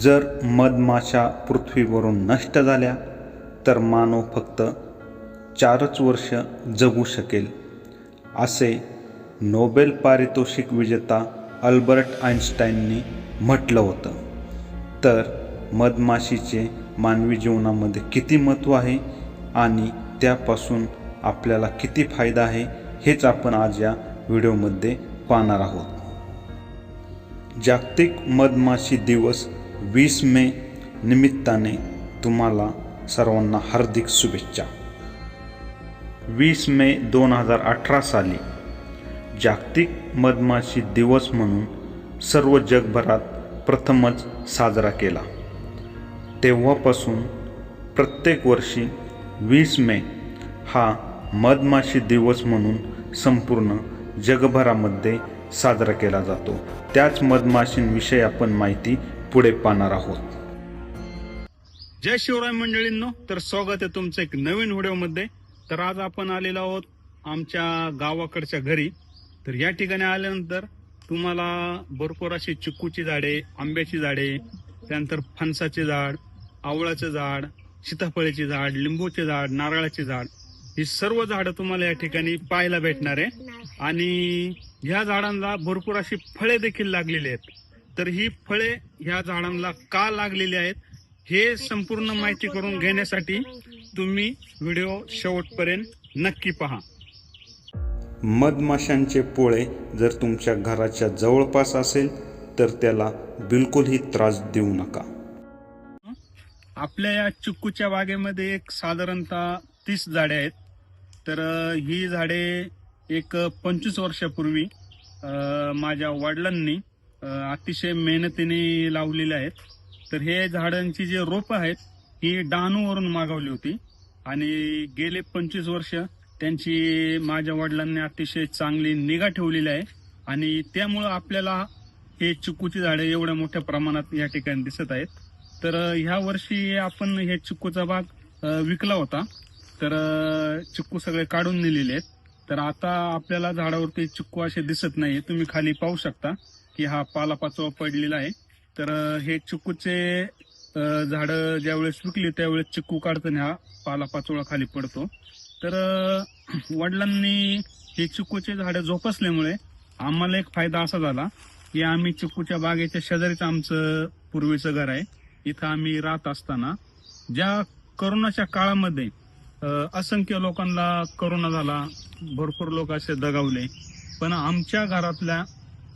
जर मधमाशा पृथ्वीवरून नष्ट झाल्या तर मानव फक्त चारच वर्ष जगू शकेल असे नोबेल पारितोषिक विजेता अल्बर्ट आइन्स्टाईननी म्हटलं होतं. तर मधमाशीचे मानवी जीवनामध्ये किती महत्त्व आहे आणि त्यापासून आपल्याला किती फायदा आहे हेच आपण आज या व्हिडिओमध्ये पाहणार आहोत. जागतिक मधमाशी दिवस वीस मे निमित्ताने तुम्हाला सर्वांना हार्दिक शुभेच्छा. वीस मे दोन हजार अठरा साली जागतिक मधमाशी दिवस म्हणून सर्व जगभरात प्रथमच साजरा केला. तेव्हापासून प्रत्येक वर्षी वीस मे हा मधमाशी दिवस म्हणून संपूर्ण जगभरामध्ये साजरा केला जातो. त्याच मधमाशींविषयी आपण माहिती पुढे पाहणार आहोत. जय शिवराय मंडळींनो तर स्वागत आहे तुमचं एक नवीन व्हिडिओमध्ये. तर आज आपण आलेलो आहोत आमच्या गावाकडच्या घरी. तर या ठिकाणी आल्यानंतर तुम्हाला भरपूर अशी चिक्कूची झाडे आंब्याची झाडे त्यानंतर फणसाचे झाड आवळाचे झाड सीताफळाचे झाड लिंबूचे झाड नारळाचे झाड ही सर्व झाडं तुम्हाला या ठिकाणी पाहायला भेटणार आहे. आणि ह्या झाडांना भरपूर अशी फळे देखील लागलेली आहेत. तर ही फळे ह्या झाडांना का लागलेली आहेत हे संपूर्ण माहिती करून घेण्यासाठी तुम्ही व्हिडिओ शेवटपर्यंत नक्की पहा. मधमाशांचे पोळे जर तुमच्या घराच्या जवळपास असेल तर त्याला बिलकुलही त्रास देऊ नका. आपल्या या चिक्कूच्या बागेमध्ये एक साधारणतः तीस झाडे आहेत. तर ही झाडे एक पंचवीस वर्षापूर्वी माझ्या वडिलांनी अतिशय मेहनतीने लावलेले आहेत. तर हे झाडांची जे रोपं आहेत ही डहाणूवरून मागवली होती. आणि गेले पंचवीस वर्ष त्यांची माझ्या वडिलांनी अतिशय चांगली निगा ठेवलेली आहे. आणि त्यामुळं आपल्याला हे चिक्कूची झाडे एवढ्या मोठ्या प्रमाणात या ठिकाणी दिसत आहेत. तर ह्या वर्षी आपण हे चिक्कूचा भाग विकला होता. तर चिक्कू सगळे काढून नेलेले आहेत. तर आता आपल्याला झाडावरती चिक्कू असे दिसत नाही तुम्ही खाली पाहू शकता. की हा पालापाचोळा पडलेला आहे. तर हे चिक्कूचे झाड ज्यावेळेस विकली त्यावेळेस चिक्कू काढताना हा पालापाचोळा खाली पडतो. तर वडिलांनी हे चिक्कूचे झाडं जोपासल्यामुळे आम्हाला एक फायदा असा झाला की आम्ही चिक्कूच्या बागेच्या शेजारीच आमचं पूर्वीचं घर आहे. इथं आम्ही राहत असताना ज्या करोनाच्या काळामध्ये असंख्य लोकांना करोना झाला भरपूर लोक असे दगावले. पण आमच्या घरातल्या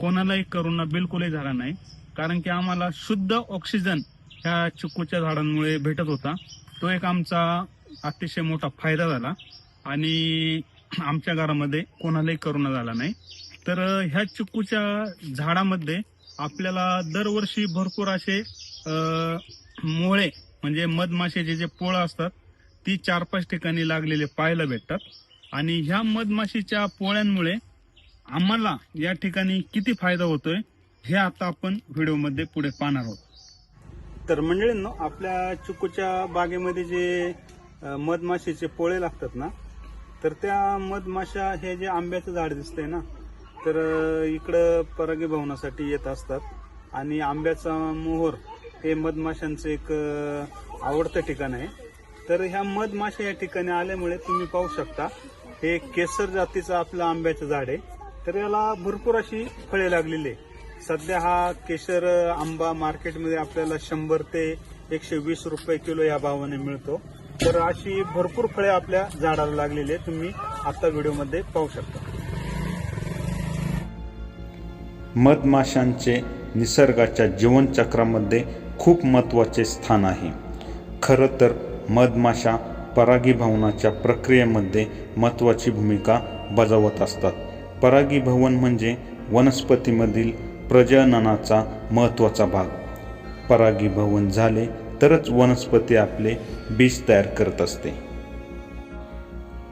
कोणालाही करोना बिलकुलही झाला नाही. कारण की आम्हाला शुद्ध ऑक्सिजन ह्या चिकूच्या झाडांमुळे भेटत होता. तो एक आमचा अतिशय मोठा फायदा झाला. आणि आमच्या घरामध्ये कोणालाही करोना झाला नाही. तर ह्या चिकूच्या झाडामध्ये आपल्याला दरवर्षी भरपूर असे मोळे म्हणजे मधमाशाचे जे पोळं असतात ती चार पाच ठिकाणी लागलेले पाहायला भेटतात. आणि ह्या मधमाशीच्या पोळ्यांमुळे आम्हाला या ठिकाणी किती फायदा होतोय हे आता आपण व्हिडिओमध्ये पुढे पाहणार आहोत. तर मंडळींनो आपल्या चुकूच्या बागेमध्ये जे मधमाशीचे पोळे लागतात ना तर त्या मधमाशा हे जे आंब्याचं झाड दिसतंय ना तर इकडं परागीभवनासाठी येत असतात. आणि आंब्याचा मोहर हे मधमाशांचं एक आवडतं ठिकाण आहे. तर ह्या मधमाशा या ठिकाणी आल्यामुळे तुम्ही पाहू शकता हे केसर जातीचं आपलं आंब्याचं झाड आहे. तर याला भरपूर अशी फळे लागलेली आहे. सध्या हा केशर आंबा मार्केटमध्ये आपल्याला शंभर ते एकशे वीस रुपये किलो या भावाने मिळतो. तर अशी भरपूर फळे आपल्या झाडाला लागलेली आहे तुम्ही आता व्हिडिओमध्ये पाहू शकता. मधमाशांचे निसर्गाच्या जीवनचक्रामध्ये खूप महत्त्वाचे स्थान आहे. खरं तर मधमाशा परागीभवनाच्या प्रक्रियेमध्ये महत्त्वाची भूमिका बजावत असतात. परागीभवन म्हणजे वनस्पतीमधील प्रजननाचा महत्त्वाचा भाग. परागीभवन झाले तरच वनस्पती आपले बीज तयार करत असते.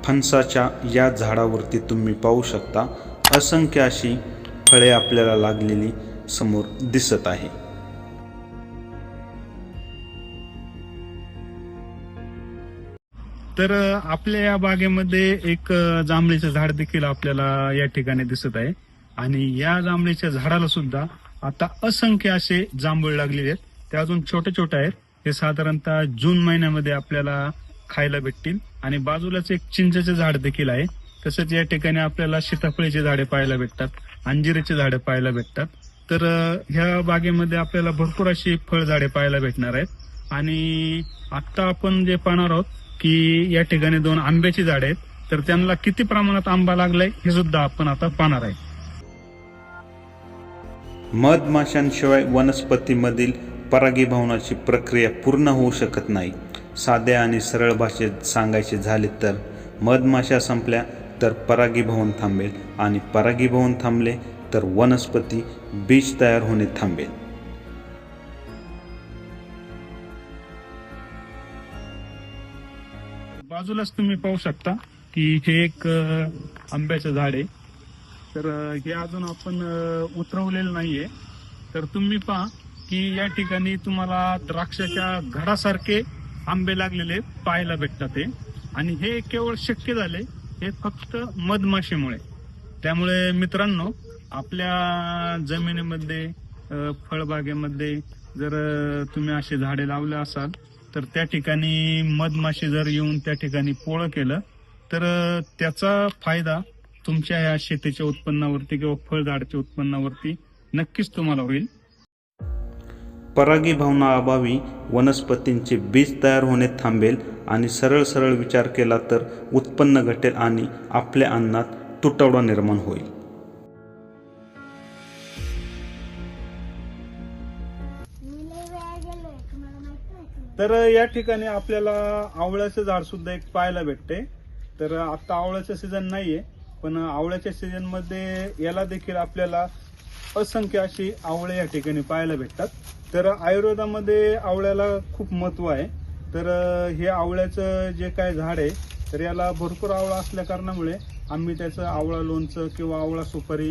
फणसाच्या या झाडावरती तुम्ही पाहू शकता असंख्य अशी फळे आपल्याला लागलेली समोर दिसत आहे. तर आपल्या या बागेमध्ये एक जांभळीचं झाड देखील आपल्याला या ठिकाणी दिसत आहे. आणि या जांभळीच्या झाडाला सुद्धा आता असंख्य असे जांभूळ लागलेले आहेत. ते अजून छोटे छोटे आहेत. हे साधारणतः जून महिन्यामध्ये आपल्याला खायला भेटतील. आणि बाजूलाच एक चिंचेचे झाड देखील आहे. तसंच या ठिकाणी आपल्याला सीताफळीचे झाडे पाहायला भेटतात. अंजिरीचे झाडे पाहायला भेटतात. तर ह्या बागेमध्ये आपल्याला भरपूर अशी फळझाडे पाहायला भेटणार आहेत. आणि आता आपण जे पाहणार आहोत की या ठिकाणी दोन आंब्याची झाड आहेत. तर त्यांना किती प्रमाणात आंबा लागलाय हे सुद्धा आपण आता पाहणार आहे. मधमाशांशिवाय वनस्पतीमधील परागीभवनाची प्रक्रिया पूर्ण होऊ शकत नाही. साध्या आणि सरळ भाषेत सांगायचे झाले तर मधमाशा संपल्या तर परागीभवन थांबेल आणि परागीभवन थांबले तर वनस्पती बीज तयार होणे थांबेल. बाजूलाच तुम्ही पाहू शकता की हे एक आंब्याचं झाड आहे. तर हे अजून आपण उतरवलेलं नाहीये. तर तुम्ही पहा की या ठिकाणी तुम्हाला द्राक्षाच्या घडासारखे आंबे लागलेले पाहायला भेटतात ते आणि हे केवळ शक्य झाले हे फक्त मधमाशीमुळे. त्यामुळे मित्रांनो आपल्या जमिनीमध्ये फळबागेमध्ये जर तुम्ही असे झाडे लावले असाल तर त्या ठिकाणी मधमाशी जर येऊन त्या ठिकाणी पोळं केलं तर त्याचा फायदा तुमच्या या शेतीच्या उत्पन्नावरती किंवा फळझाडाच्या उत्पन्नावरती नक्कीच तुम्हाला होईल. परागीभवनाअभावी वनस्पतींचे बीज तयार होणे थांबेल आणि सरळ सरळ विचार केला तर उत्पन्न घटेल आणि आपल्या अन्नात तुटवडा निर्माण होईल. तर या ठिकाणी आपल्याला आवळ्याचं झाड सुद्धा एक पाहायला भेटते. तर आता आवळ्याचं सीझन नाहीये पण आवळ्याच्या सीझनमध्ये याला देखील आपल्याला असंख्य अशी आवळे या ठिकाणी पाहायला भेटतात. तर आयुर्वेदामध्ये आवळ्याला खूप महत्त्व आहे. तर हे आवळ्याचं जे काय झाड आहे तर याला भरपूर आवळा असल्या कारणामुळे आम्ही त्याचं आवळा लोणचं किंवा आवळा सुपारी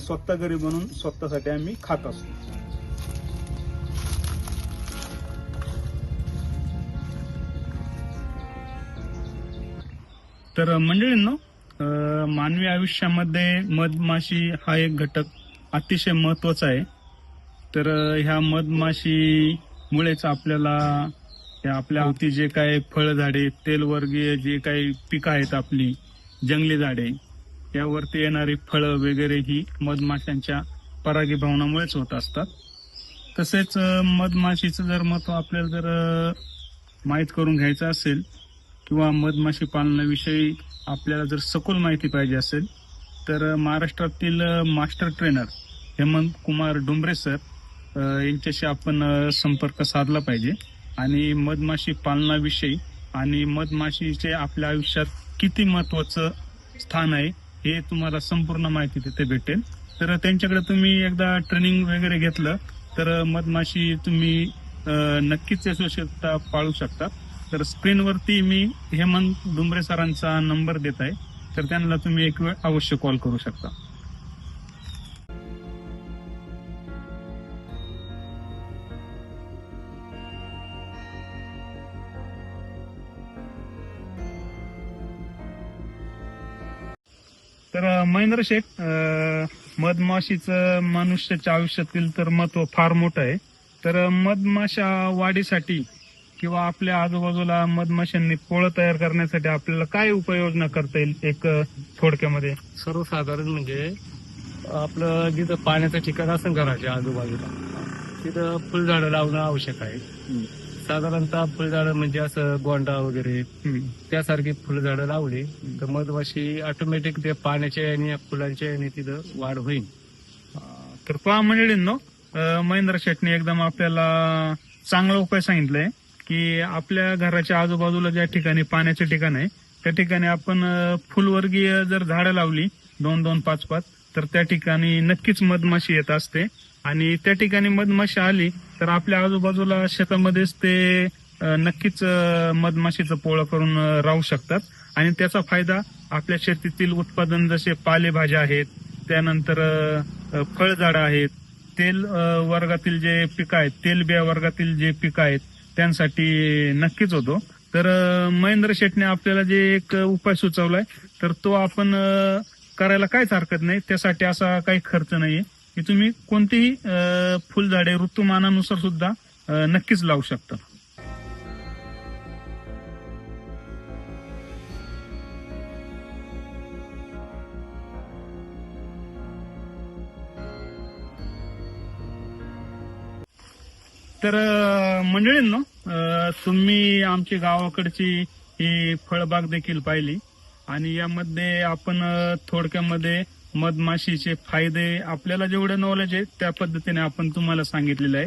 स्वतः घरी बनवून स्वतःसाठी आम्ही खात असतो. तर मंडळींनो मानवी आयुष्यामध्ये मधमाशी हा एक घटक अतिशय महत्त्वाचा आहे. तर ह्या मधमाशीमुळेच आपल्याला या आपल्या अवती जे काही फळझाडे तेलवर्गीय जे काही पिकं आहेत आपली जंगली झाडे यावरती येणारी फळं वगैरे ही मधमाशांच्या परागीभवनामुळेच होत असतात. तसेच मधमाशीचं जर महत्त्व आपल्याला जर माहीत करून घ्यायचं असेल किंवा मधमाशी पालनाविषयी आपल्याला जर सखोल माहिती पाहिजे असेल तर महाराष्ट्रातील master trainer Hemant Kumar Dumbre sir यांच्याशी आपण संपर्क साधला पाहिजे. आणि मधमाशी पालनाविषयी आणि मधमाशीचे आपल्या आयुष्यात किती महत्त्वाचं स्थान आहे हे तुम्हाला संपूर्ण माहिती तिथे भेटेल. तर त्यांच्याकडे तुम्ही एकदा ट्रेनिंग वगैरे घेतलं तर मधमाशी तुम्ही नक्कीच यशस्वीता पाळू शकता. तर स्क्रीनवरती मी हेमंत डुंबरे सरांचा नंबर देत आहे. तर त्यांना तुम्ही एक वेळ अवश्य कॉल करू शकता. तर महेंद्र शेख मधमाशीचं मनुष्याच्या आयुष्यातील तर महत्त्व फार मोठं आहे. तर मधमाशा वाढीसाठी किंवा आपल्या आजूबाजूला मधमाशांनी पोळं तयार करण्यासाठी आपल्याला काय उपाययोजना करता येईल एक थोडक्यामध्ये? सर्वसाधारण म्हणजे आपलं जिथं पाण्याचं ठिकाण असेल घराच्या आजूबाजूला तिथं फुलझाडं लावणं आवश्यक आहे. साधारणतः फुलझाडं म्हणजे असं गोंडा वगैरे. त्यासारखी फुलझाडं लावली तर मधमाशी ऑटोमॅटिक त्या पाण्याच्या याने फुलांच्या याने तिथं वाढ होईल. तर पहा मंडळींनो महेंद्र शेटने एकदम आपल्याला चांगला उपाय सांगितलाय. की आपल्या घराच्या आजूबाजूला ज्या ठिकाणी पाण्याचे ठिकाण आहे त्या ठिकाणी आपण फुलवर्गीय जर झाडं लावली दोन दोन पाच पाच तर त्या ठिकाणी नक्कीच मधमाशी येत असते. आणि त्या ठिकाणी मधमाशी आली तर आपल्या आजूबाजूला शेतामध्येच ते नक्कीच मधमाशीचं पोळं करून राहू शकतात. आणि त्याचा फायदा आपल्या शेतीतील उत्पादन जसे पालेभाज्या आहेत त्यानंतर फळझाडं आहेत तेल वर्गातील जे पिकं आहेत तेलबिया वर्गातील जे पिकं आहेत त्यांसाठी नक्कीच होतो. तर महेंद्र शेटने आपल्याला जे एक उपाय सुचवलाय तर तो आपण करायला काहीच हरकत नाही. त्यासाठी असा काही खर्च नाहीये. की तुम्ही कोणतीही फुलझाडे ऋतुमानानुसार सुद्धा नक्कीच लावू शकता. तर मंडळींनो तुम्ही आमची गावाकडची ही फळबाग देखील पाहिली. आणि यामध्ये आपण थोडक्यामध्ये मधमाशीचे फायदे आपल्याला जेवढे नॉलेज आहे त्या पद्धतीने आपण तुम्हाला सांगितलेलं आहे.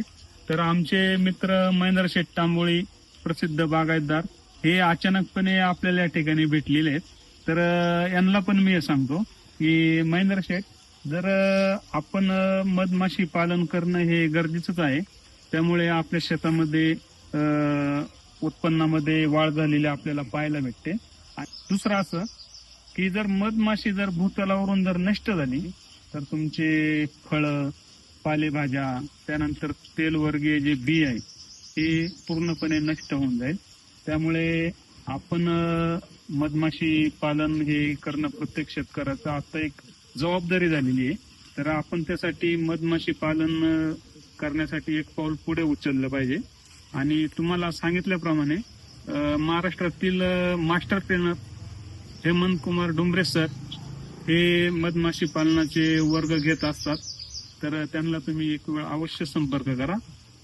तर आमचे मित्र महेंद्र शेठ तांबोळी प्रसिद्ध बागायतदार हे अचानकपणे आपल्याला या ठिकाणी भेटलेले आहेत. तर यांना पण मी सांगतो की महेंद्र शेठ जर आपण मधमाशी पालन करणं हे गरजेचंच आहे त्यामुळे आपल्या शेतामध्ये उत्पन्नामध्ये वाढ झालेली आपल्याला पाहायला भेटते. दुसरं असं की जर मधमाशी जर भूतलावरून जर नष्ट झाली तर तुमचे फळं पालेभाज्या त्यानंतर तेलवर्गीय जे बी आहे ते पूर्णपणे नष्ट होऊन जाईल. त्यामुळे आपण मधमाशी पालन हे करणं प्रत्येक शेतकऱ्याचं आता एक जबाबदारी झालेली आहे. तर आपण त्यासाठी मधमाशी पालन करण्यासाठी एक पाऊल पुढे उचललं पाहिजे. आणि तुम्हाला सांगितल्याप्रमाणे महाराष्ट्रातील master trainer Hemant Kumar Dumbre sir हे मधमाशी पालनाचे वर्ग घेत असतात. तर त्यांना तुम्ही एक वेळ अवश्य संपर्क करा.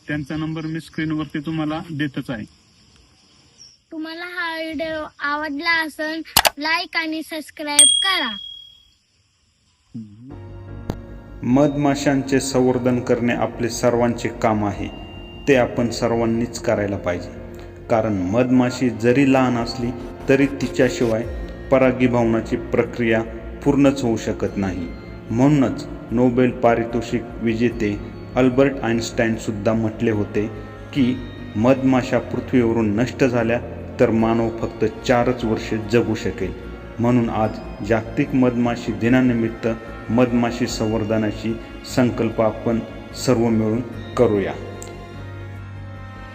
त्यांचा नंबर मी स्क्रीनवरती तुम्हाला देतच आहे. तुम्हाला हा व्हिडिओ आवडला असेल लाईक आणि सबस्क्राईब करा. मधमाशांचे संवर्धन करणे आपले सर्वांचे काम आहे. ते आपण सर्वांनीच करायला पाहिजे. कारण मधमाशी जरी लहान असली तरी तिच्याशिवाय परागीभवनाची प्रक्रिया पूर्णच होऊ शकत नाही. म्हणूनच नोबेल पारितोषिक विजेते अल्बर्ट आइन्स्टाईनसुद्धा म्हटले होते की मधमाशा पृथ्वीवरून नष्ट झाल्या तर मानव फक्त चारच वर्षे जगू शकेल. म्हणून आज जागतिक मधमाशी दिनानिमित्त मधमाशी संवर्धनाची संकल्प आपण सर्व मिळून करूया.